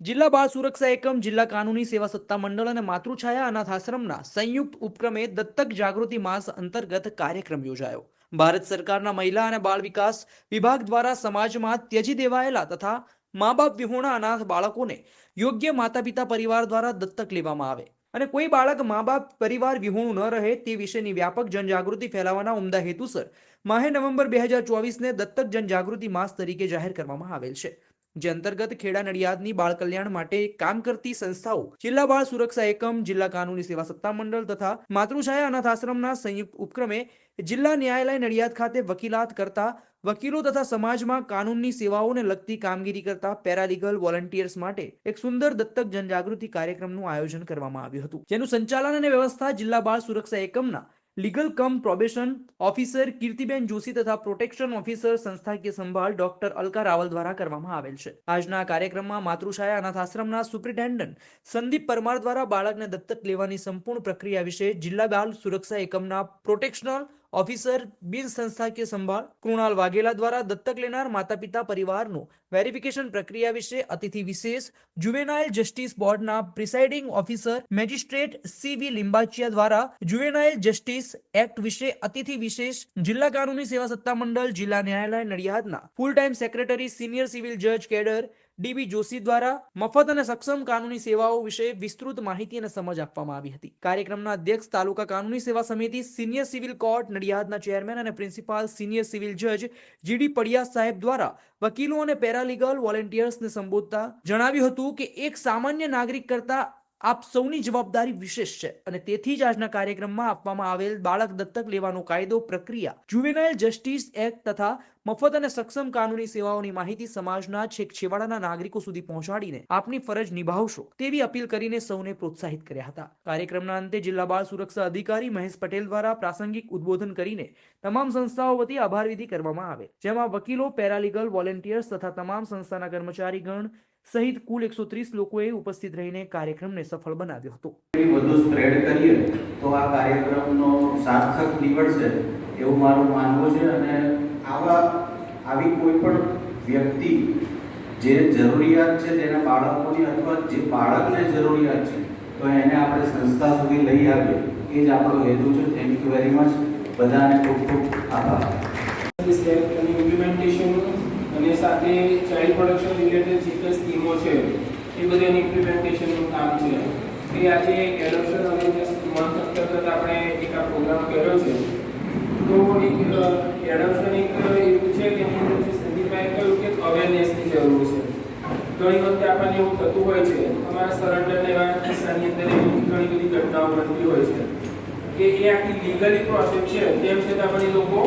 જિલ્લા બાળ સુરક્ષા એકમ, જિલ્લા કાનૂની સેવા સત્તા મંડળ અને માતૃછાયા અનાથ આશ્રમના સંયુક્ત ઉપક્રમે દત્તક જાગૃતિ માસ અંતર્ગત કાર્યક્રમ યોજાયો. ભારત સરકારના મહિલા અને બાળ વિકાસ વિભાગ દ્વારા સમાજમાં ત્યજી દેવાયેલા તથા મા બાપ વિહોણા અનાથ બાળકોને યોગ્ય માતા પિતા પરિવાર દ્વારા દત્તક લેવામાં આવે અને કોઈ બાળક મા બાપ પરિવાર વિહોણું ન રહે તે વિશેની વ્યાપક જનજાગૃતિ ફેલાવવાના ઉમદા હેતુસર માહે નવેમ્બર બે હજાર ચોવીસને દત્તક જનજાગૃતિ માસ તરીકે જાહેર કરવામાં આવેલ છે. જે અંતર્ગત ખેડા નડિયાદની બાળ કલ્યાણ માટે કામ કરતી સંસ્થાઓ જિલ્લા બાળ સુરક્ષા એકમ, જિલ્લા કાનૂની સેવા સત્તા મંડળ તથા માતૃછાયા અનાથ આશ્રમના સંયુક્ત ઉપક્રમે જિલ્લા ન્યાયાલય નડિયાદ ખાતે વકીલાત કરતા વકીલો તથા સમાજમાં કાનૂનની સેવાઓને લગતી કામગીરી કરતા પેરાલીગલ વોલન્ટિયર્સ માટે એક સુંદર દત્તક જનજાગૃતિ કાર્યક્રમનું આયોજન કરવામાં આવ્યું હતું. જેનું સંચાલન અને વ્યવસ્થા જિલ્લા બાળ સુરક્ષા એકમના legal cum probation officer Kirtiben Joshi તથા પ્રોટેક્શન ઓફિસર સંસ્થાકીય સંભાળ ડોક્ટર અલકા રાવલ દ્વારા કરવામાં આવેલ છે આજના કાર્યક્રમમાં માતૃછાયા અનાથ આશ્રમના સુપ્રિન્ટેન્ડન્ટ સંદીપ પરમાર દ્વારા બાળકને દત્તક લેવાની સંપૂર્ણ પ્રક્રિયા વિશે જિલ્લા બાળ સુરક્ષા એકમના પ્રોટેક્શનલ ઓફિસર બિન સંસ્થાકીય સંભાળ કૃણાલ વાઘેલા દ્વારા દત્તક લેનાર માતા પિતા પરિવારનું વેરિફિકેશન પ્રક્રિયા વિશે અતિથિ વિશેષ જુવેનાઇલ જસ્ટિસ બોર્ડના presiding officer magistrate C V Limbachiya દ્વારા જુવેનાઇલ જસ્ટિસ એક્ટ વિશે અતિથિ વિશેષ જિલ્લા કાનૂની સેવા સત્તામંડળ જિલ્લા ન્યાયાલય નડિયાદના full time secretary senior civil જજ કેડર ડીબી જોશી દ્વારા મફત અને સક્ષમ કાનૂની સેવાઓ વિશે વિસ્તૃત માહિતી અને સમજ આપવામાં આવી હતી. કાર્યક્રમના અધ્યક્ષ તાલુકા કાનૂની સેવા સમિતિ સિનિયર સિવિલ કોર્ટ, નડિયાદના ચેરમેન અને પ્રિન્સિપાલ સિનિયર સિવિલ જજ જીડી પડિયા સાહેબ દ્વારા વકીલો અને પેરાલીગલ વોલેન્ટિયર્સને સંબોધતા જણાવ્યું હતું કે એક સામાન્ય નાગરિક કરતા આપ સૌની જવાબદારી વિશેષ છે અને તેથી જ આજના કાર્યક્રમમાં આપવામાં આવેલ બાળક દત્તક લેવાનો કાયદો, પ્રક્રિયા જુવેનાઇલ જસ્ટિસ એક્ટ તથા મફત અને સક્ષમ કાનૂની સેવાઓની માહિતી સમાજના છેક છેવાડાના નાગરિકો સુધી પહોંચાડીને આપની ફરજ નિભાવશો તેવી અપીલ કરીને સૌને પ્રોત્સાહિત કર્યા હતા. કાર્યક્રમના અંતે જિલ્લા બાળ સુરક્ષા અધિકારી મહેશ પટેલ દ્વારા પ્રાસંગિક ઉદ્બોધન કરીને તમામ સંસ્થાઓ વતી આભાર વિધિ કરવામાં આવે. જેમાં વકીલો, પેરાલીગલ, વોલેન્ટિયર્સ તથા તમામ સંસ્થાના કર્મચારીગણ સહિત કુલ એકસો ત્રીસ લોકોએ ઉપસ્થિત રહીને કાર્યક્રમને સફળ બનાવ્યો હતો. વધુ સ્પ્રેડ કરીએ તો આ કાર્યક્રમનો સાર્થક નીવડશે એવું મારું માનવું છે અને આવા, આવી કોઈ પણ વ્યક્તિ જે જરૂરિયાત છે તેના બાળકોની અથવા જે બાળકને જરૂરિયાત છે, તો એને આપણે સંસ્થા સુધી લઈ આવીએ. એ જ આપણો હેતુ છે. થેન્ક યુ વેરી મચ બધાને ખૂબ ખૂબ આભાર સર્વિસ એક્ટ અને ઇમ્પ્લિમેન્ટેશન અને સાથે ચાઇલ્ડ પ્રોડક્શન રિલેટેડ જે કંઈ સ્કીમો છે, એ બધાની ઇમ્પ્લિમેન્ટેશનનું કામ છે. એ આજે એડોપ્શન અવેરનેસ મંથ અંતર્ગત આપણે એક આ પ્રોગ્રામ કર્યો છે. તો એક એડોપ્શન એક એવું છે કે જે કહ્યું કે અવેરનેસની જરૂર છે. ઘણી વખતે આપણને એવું થતું હોય છે, અમારા સરેન્ડર એવા કિસ્સાની અંદર એવી ઘણી બધી ઘટનાઓ બનતી હોય છે. કે એ આખી લીગલી પ્રોસેસ છે, તેમ છતાં પણ એ લોકો